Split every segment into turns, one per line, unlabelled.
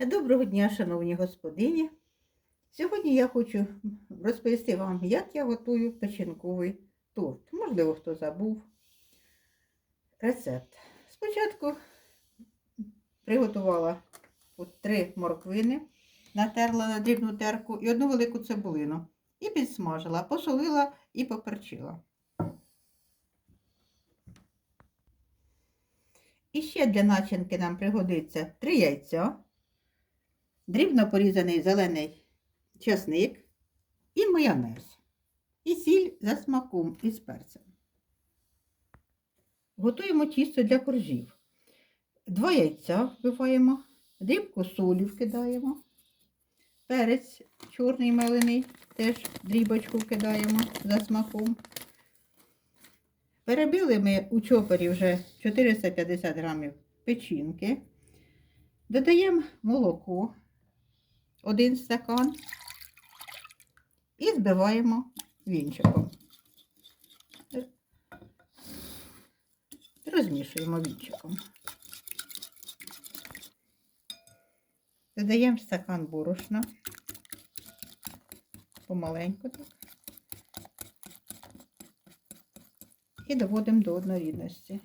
Доброго дня, шановні господині. Сьогодні я хочу розповісти вам, як я готую печінковий торт. Можливо, хто забув рецепт. Спочатку приготувала от три морквини, натерла на дрібну терку і одну велику цибулину. І підсмажила, посолила і поперчила. І ще для начинки нам пригодиться три яйця дрібно порізаний зелений часник і майонез. І сіль за смаком із перцем. Готуємо тісто для коржів. Два яйця вбиваємо, дрібку солі вкидаємо, перець чорний мелений, теж дрібочку вкидаємо за смаком. Перебили ми у чопері вже 450 грамів печінки. Додаємо молоко один стакан і збиваємо вінчиком. Розмішуємо вінчиком. Додаємо стакан борошна. Помаленьку так. І доводимо до однорідності.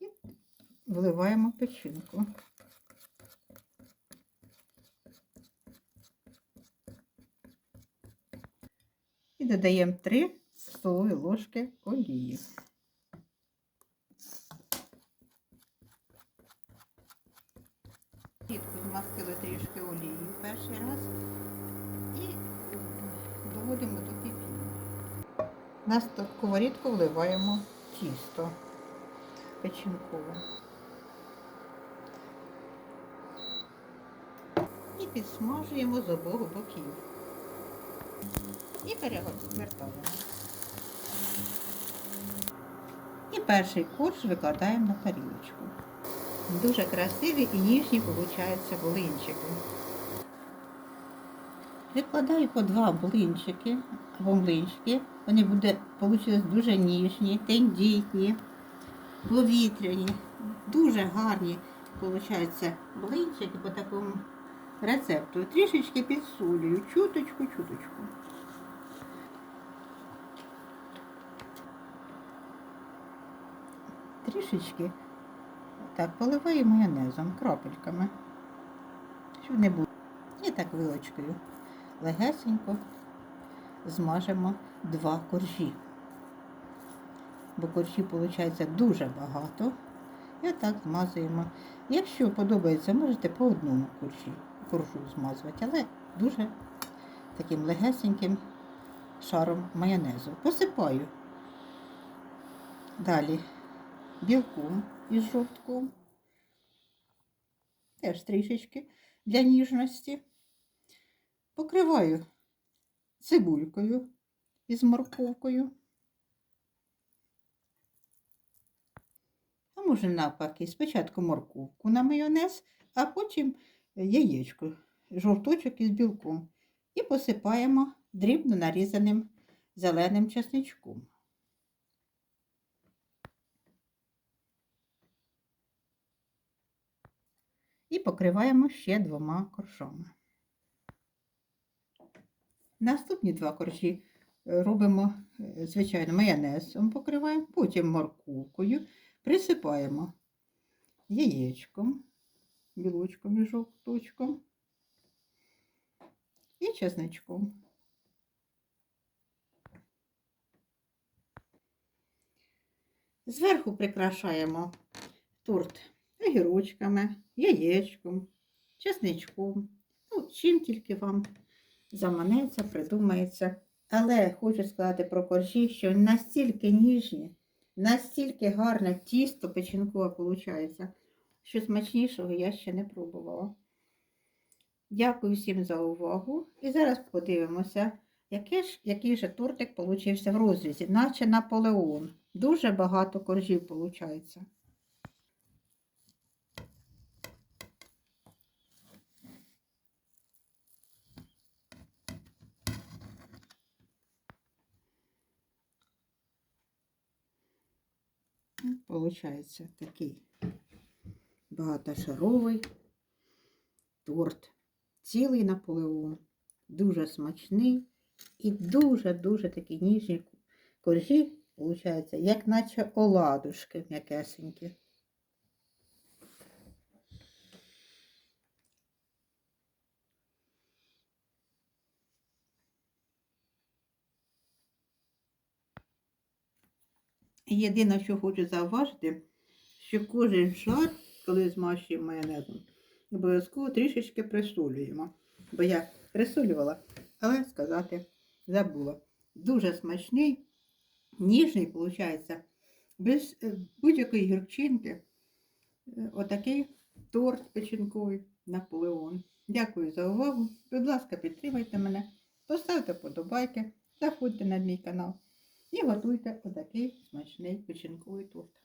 І вливаємо печінку. Додаємо 3 столові ложки олії. Сітку змастили трішки олією перший раз і доводимо до кипіння. На сковорідку вливаємо тісто печінкове. І підсмажуємо з обох боків. І перевертаємо. І перший корж викладаємо на тарілочку. Дуже красиві і ніжні получаються блинчики. Викладаю по два блинчики або млинчики. Вони буде, получились дуже ніжні, тендітні, повітряні, дуже гарні получаються блинчики по такому рецепту. Трішечки підсолюю, чуточку, Трішечки так поливаю майонезом, крапельками, щоб не було. І так вилочкою легесенько змажемо два коржі. Бо коржі, виходить, дуже багато. І отак змазуємо. Якщо подобається, можете по одному коржі, коржу змазувати, але дуже таким легесеньким шаром майонезу. Посипаю. Далі білком із жовтком. Теж трішечки для ніжності. Покриваю цибулькою із морковкою. А може навпаки, спочатку морковку на майонез, а потім яєчко, жовточок із білком. І посипаємо дрібно нарізаним зеленим чесничком. І покриваємо ще двома коржами. Наступні два коржі робимо, е, звичайно, майонезом покриваємо, потім морковкою, присипаємо яєчком, білочком і жовточком і чесничком. Зверху прикрашаємо торт огірочками, яєчком, чесничком. Ну, чим тільки вам заманеться, придумається. Але хочу сказати про коржі, що настільки ніжні, настільки гарне тісто печінкове виходить, що смачнішого я ще не пробувала. Дякую всім за увагу. І зараз подивимося, який ж, який же тортик получився в розрізі, наче Наполеон. Дуже багато коржів виходить. Получається такий багатошаровий торт. Цілий Наполеон. Дуже смачний і дуже-дуже такі ніжні коржі, виходить, як наче оладушки м'якесенькі. Єдине, що хочу зауважити, що кожен шар, коли змащуємо майонезом, обов'язково трішечки присолюємо. Бо я присолювала, але сказати забула. Дуже смачний, ніжний, виходить, без е, будь-якої гірчинки. Е, Отакий торт печінковий Наполеон. Дякую за увагу. Будь ласка, підтримайте мене, поставте подобайки, заходьте на мій канал і готуйте отакий смачний печінковий торт.